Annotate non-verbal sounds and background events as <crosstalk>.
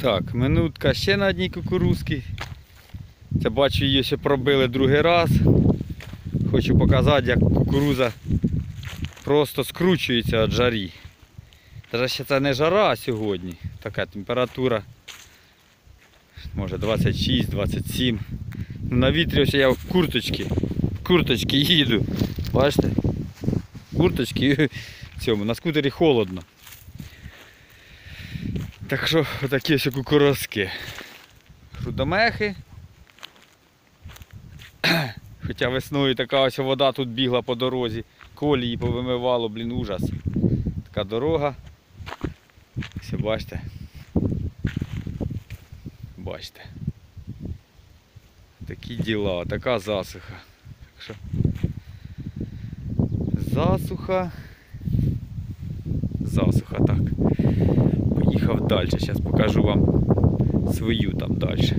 Так, минутка ще на одній кукурузці. Це бачу, її ще пробили другий раз. Хочу показати, як кукуруза просто скручується від жарі. Даже ще це не жара сьогодні. Така температура. Може 26-27. Ну, на вітрі ось я в курточці. В курточці їду. Бачите? В курточці в <laughs> цьому. На скутері холодно. Так що отакі ось кукурузки. Рудомехи. <clears throat> Хоча весною така ось вода тут бігла по дорозі. Колії повимивало, блін, ужас. Така дорога. Все бачите. Бачите. Такі діла, така засуха. Так що засуха. Засуха, так. Поїхав далі. Зараз покажу вам свою там далі.